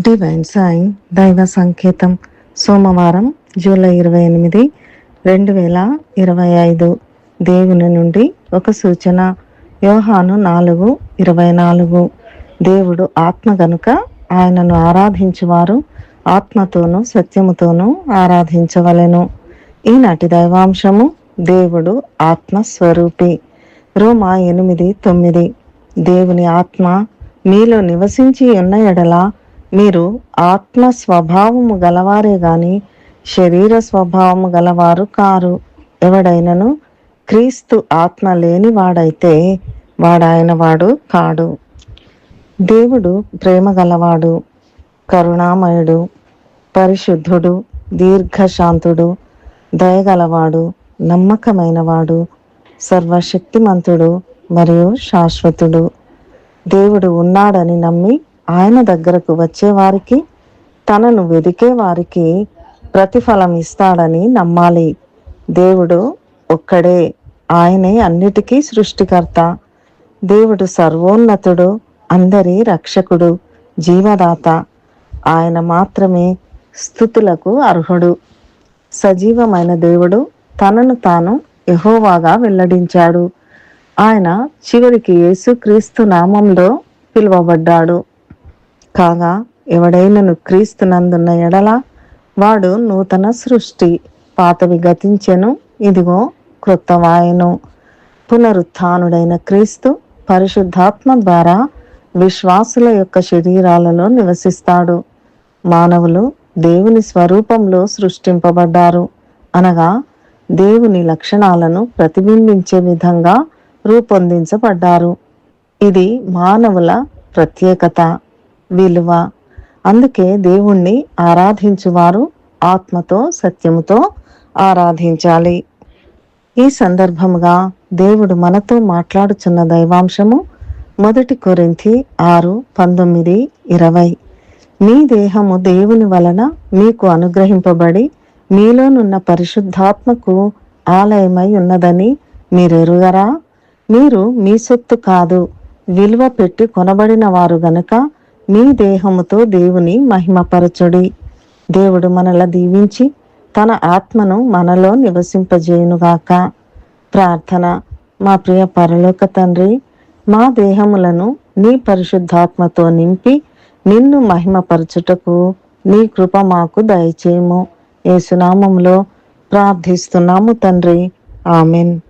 Divine Sai దైవ సంకేతం సోమవారం జూలై ఇరవై ఎనిమిది రెండు వేల ఇరవై ఐదు. దేవుని నుండి ఒక సూచన యోహాను నాలుగు ఇరవై నాలుగు. దేవుడు ఆత్మ గనుక ఆయనను ఆరాధించువారు ఆత్మతోనూ సత్యముతోనూ ఆరాధించవలెను. ఈనాటి దైవాంశము దేవుడు ఆత్మస్వరూపి రోమా ఎనిమిది తొమ్మిది. దేవుని ఆత్మ మీలో నివసించి ఉన్న ఎడల మీరు ఆత్మ స్వభావము గలవారే గాని శరీర స్వభావము గలవారు కారు. ఎవడైనను క్రీస్తు ఆత్మ లేనివాడైతే వాడాయన వాడు కాడు. దేవుడు ప్రేమ గలవాడు కరుణామయుడు పరిశుద్ధుడు దీర్ఘశాంతుడు దయగలవాడు నమ్మకమైనవాడు సర్వశక్తిమంతుడు మరియు శాశ్వతుడు. దేవుడు ఉన్నాడని నమ్మి ఆయన దగ్గరకు వచ్చేవారికి తనను వెదికే వారికి ప్రతిఫలం ఇస్తాడని నమ్మాలి. దేవుడు ఒక్కడే ఆయనే అన్నిటికీ సృష్టికర్త. దేవుడు సర్వోన్నతుడు అందరి రక్షకుడు జీవదాత. ఆయన మాత్రమే స్థుతులకు అర్హుడు. సజీవమైన దేవుడు తనను తాను యహోవాగా వెల్లడించాడు. ఆయన చివరికి యేసుక్రీస్తు నామంలో పిలువబడ్డాడు. కాగా ఎవడైనను క్రీస్తునందున్న ఎడల వాడు నూతన సృష్టి పాతవి గతించెను ఇదిగో క్రొత్తవాయను పునరుత్డైన క్రీస్తు పరిశుద్ధాత్మ ద్వారా విశ్వాసుల యొక్క శరీరాలలో నివసిస్తాడు. మానవులు దేవుని స్వరూపంలో సృష్టింపబడ్డారు. అనగా దేవుని లక్షణాలను ప్రతిబింబించే విధంగా రూపొందించబడ్డారు. ఇది మానవుల ప్రత్యేకత. విలువ. అందుకే దేవుణ్ణి ఆరాధించువారు ఆత్మతో సత్యముతో ఆరాధించాలి. ఈ సందర్భముగా దేవుడు మనతో మాట్లాడుచున్న దైవాంశము మొదటి కొరింథీ ఆరు పంతొమ్మిది ఇరవై. మీ దేహము దేవుని వలన మీకు అనుగ్రహింపబడి మీలోనున్న పరిశుద్ధాత్మకు ఆలయమై ఉన్నదని మీరెరుగరా? మీరు మీ సొత్తు కాదు విలువ పెట్టి కొనబడిన వారు గనక మీ దేహముతో దేవుని మహిమపరచుడి. దేవుడు మనల దీవించి తన ఆత్మను మనలో నివసింపజేయునుగాక. ప్రార్థన. మా ప్రియ పరలోక తండ్రి మా దేహములను నీ పరిశుద్ధాత్మతో నింపి నిన్ను మహిమపరచుటకు నీ కృప మాకు దయచేయము. ఏసునామములో ప్రార్థిస్తున్నాము తండ్రి. ఆమెన్.